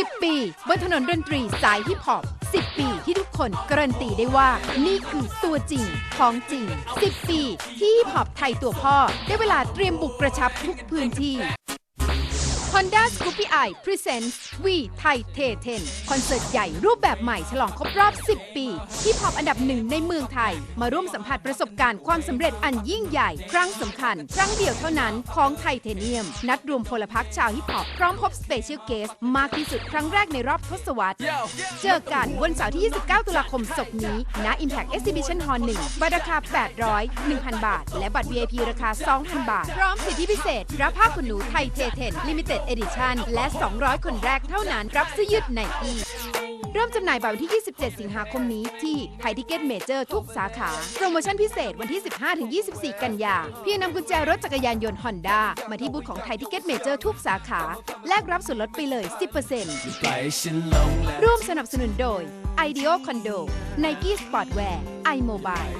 10 ปีบนถนนดนตรีสายฮิปฮอป 10 ปีที่ทุกคนการันตีได้ว่า นี่คือตัวจริงของจริง 10 ปีที่ฮิปฮอปไทยตัวพ่อ ได้เวลาเตรียมบุกกระชับทุกพื้นที่ Honda Scoopy i Presents We Thai t 10คอนเสิร์ตใหญ่รูปแบบใหม่ฉลองครบรอบ 10 ปีที่พอปอันดับหนึ่งในเมืองไทย มาร่วมสัมผัสประสบการณ์ความสำเร็จอันยิ่งใหญ่ ครั้งสำคัญ ครั้งเดียวเท่านั้นของไทเทเนียม นัดรวมพลพรรคชาวฮิปฮอปพร้อมพบสเปเชียลเกสมากที่สุดครั้งแรกในรอบทศวรรษ เจอกันวันเสาร์ที่ 29 ตุลาคมศกนี้ณ Impact Exhibition Hall 1บัตรราคา 800 1,000 บาท และบัตร VIP ราคา 2,000 บาท พร้อมสิทธิพิเศษรับผ้าขนหนูไทยเทเทน Limited Edition และ 200 คนแรกเท่านั้นรับเสื้อยืดไนกี้เริ่มจำหน่ายบ่ายวันที่ 27 สิงหาคมนี้ที่ไทยทิเก็ตเมเจอร์ทุกสาขา โปรโมชั่นพิเศษวันที่ 15-24 กันยา เพียงนำกุญแจรถจักรยานยนต์ฮอนด้ามาที่บูธของไทยทิเก็ตเมเจอร์ทุกสาขา แลกรับส่วนลดไปเลย 10%ร่วมสนับสนุนโดย IDEO Condo Nike Sportwear iMobile